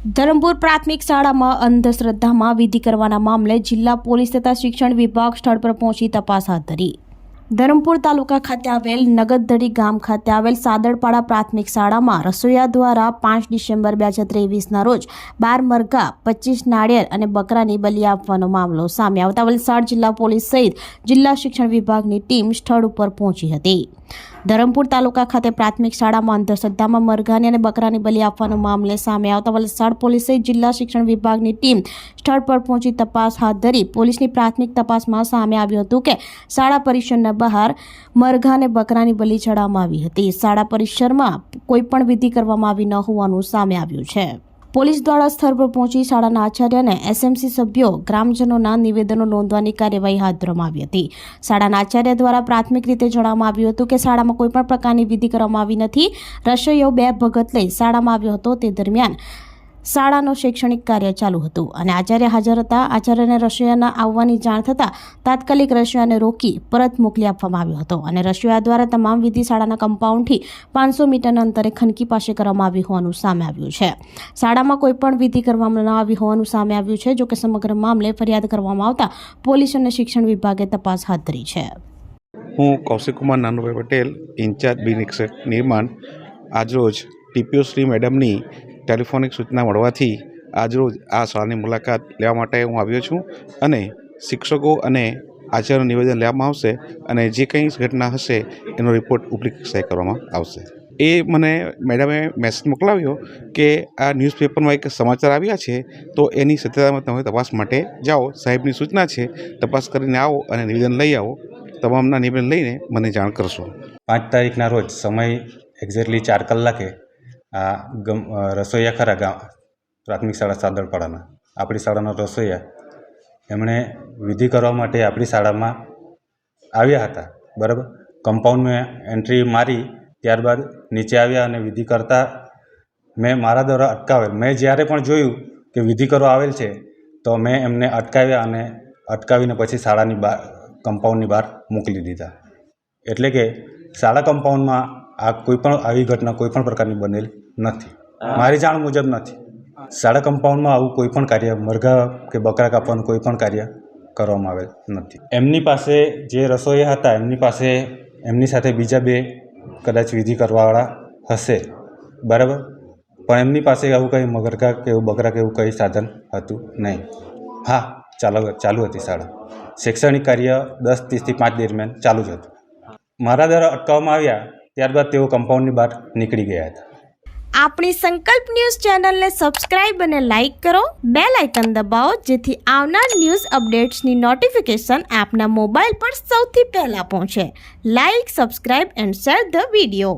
ધરમપુર પ્રાથમિક શાળામાં અંધશ્રદ્ધામાં વિધિ કરવાના મામલે જિલ્લા પોલીસ તથા શિક્ષણ વિભાગ સ્થળ પર પહોંચી તપાસ હાથ ધરી. ધરમપુર તાલુકા ખાતે આવેલ નગદધડી ગામ ખાતે આવેલ સાદરપાડા પ્રાથમિક શાળામાં રસોઈયા દ્વારા પાંચ ડિસેમ્બર બે હજાર ત્રેવીસના રોજ બાર મરઘા, પચીસ નાળિયેર અને બકરાની બલી આપવાનો મામલો સામે આવતા વલસાડ જિલ્લા પોલીસ સહિત જિલ્લા શિક્ષણ વિભાગની ટીમ સ્થળ ઉપર પહોંચી હતી. ધરમપુર તાલુકા ખાતે પ્રાથમિક શાળામાં અંધશ્રદ્ધામાં મરઘાની અને બકરાની બલી આપવાનો મામલે સામે આવતા વલસાડ પોલીસ સહિત જિલ્લા શિક્ષણ વિભાગની ટીમ સ્થળ પર પહોંચી તપાસ હાથ ધરી પોલીસની પ્રાથમિક તપાસમાં સામે આવ્યું હતું કે શાળા પરિસરના બહાર મરઘા અને બકરાની બલી ચડાવવામાં આવી હતી. શાળા પરિસરમાં કોઈ પણ વિધિ કરવામાં આવી ન હોવાનું સામે આવ્યું છે. પોલીસ દ્વારા સ્થળ પર પહોંચી શાળાના આચાર્ય અને એસએમસી સભ્યો ગ્રામજનોના નિવેદનો નોંધવાની કાર્યવાહી હાથ ધરવામાં આવી હતી. શાળાના આચાર્ય દ્વારા પ્રાથમિક રીતે જણાવવામાં આવ્યું હતું કે શાળામાં કોઈ પણ પ્રકારની વિધિ કરવામાં આવી નથી. રસોઈયો બે ભગત લઈ શાળામાં આવ્યો હતો. તે દરમિયાન શાળાનું શૈક્ષણિક કાર્ય ચાલુ હતું અને આચાર્ય હાજર હતા. આચાર્યને રશિયાના આવવાની જાણ થતાં તાત્કાલિક રશિયાને રોકી પરત મોકલી આપવામાં આવ્યો હતો અને રશિયા દ્વારા તમામ વિધિ શાળાના કમ્પાઉન્ડથી પાંચસો મીટરના અંતરે ખનકી પાસે કરવામાં આવી હોવાનું સામે આવ્યું છે. શાળામાં કોઈપણ વિધિ કરવામાં ન આવી હોવાનું સામે આવ્યું છે જોકે સમગ્ર મામલે ફરિયાદ કરવામાં આવતા પોલીસ અને શિક્ષણ વિભાગે તપાસ હાથ ધરી છે. હું કૌશિકકુમાર નાનુભાઈ પટેલ, ઇન્ચાર્જ બિનિક્ષક નિર્માણ. આજરોજ ટીપીઓ શ્રી મેડમની ટેલિફોનિક સૂચના મળવાથી આજરોજ આ શાળાની મુલાકાત લેવા માટે હું આવ્યો છું અને શિક્ષકો અને આચાર્યનું નિવેદન લેવામાં આવશે અને જે કંઈ ઘટના હશે એનો રિપોર્ટ ઉપલી કક્ષાએ કરવામાં આવશે. એ મને મેડમે મેસેજ મોકલાવ્યો કે આ ન્યૂઝપેપરમાં એક સમાચાર આવ્યા છે, તો એની સત્યતામાં તમે તપાસ માટે જાઓ. સાહેબની સૂચના છે, તપાસ કરીને આવો અને નિવેદન લઈ આવો. તમામના નિવેદન લઈને મને જાણ કરશો. પાંચ તારીખના રોજ સમય એક્ઝેક્ટલી ચાર કલાકે આ ગમ રસોઈયા ખરા ગામ, પ્રાથમિક શાળા સાદળપાડાના આપણી શાળાના રસોઈયા એમણે વિધિ કરવા માટે આપણી શાળામાં આવ્યા હતા, બરાબર? કમ્પાઉન્ડમાં એન્ટ્રી મારી, ત્યારબાદ નીચે આવ્યા અને વિધિ કરતા મેં મારા દ્વારા અટકાવેલ. મેં જ્યારે પણ જોયું કે વિધિ કરવા આવેલ છે, તો મેં એમને અટકાવ્યા અને અટકાવીને પછી શાળાની બહાર કમ્પાઉન્ડની બહાર મોકલી દીધા. એટલે કે શાળા કમ્પાઉન્ડમાં આ કોઈ પણ આવી ઘટના કોઈ પણ પ્રકારની બનેલ નથી. મારી જાણ મુજબ નથી. શાળા કમ્પાઉન્ડમાં આવું કોઈ પણ કાર્ય, મરઘા કે બકરા કાપવાનું કોઈ પણ કાર્ય કરવામાં આવેલ નથી. એમની પાસે જે રસોઈયા હતા, એમની પાસે એમની સાથે બીજા બે કદાચ વિધિ કરવાવાળા હશે. બરાબર? પણ એમની પાસે આવું કંઈ મગરકા કે એવું બકરા કે એવું કંઈ સાધન હતું નહીં. હા, ચાલુ ચાલુ હતી શાળા. શૈક્ષણિક કાર્ય દસ, ત્રીસથી પાંચ દરમિયાન ચાલુ જ હતું. મારા દ્વારા અટકાવવામાં આવ્યા ત્યારબાદ તેઓ કમ્પાઉન્ડની બહાર નીકળી ગયા હતા. આપણી સંકલ્પ ન્યૂઝ ચેનલને સબસ્ક્રાઇબ અને લાઇક કરો બે લાઇકન દબાવો, જેથી આવનાર ન્યૂઝ અપડેટ્સની નોટિફિકેશન આપના મોબાઈલ પર સૌથી પહેલાં પહોંચે. Like, subscribe and share the video.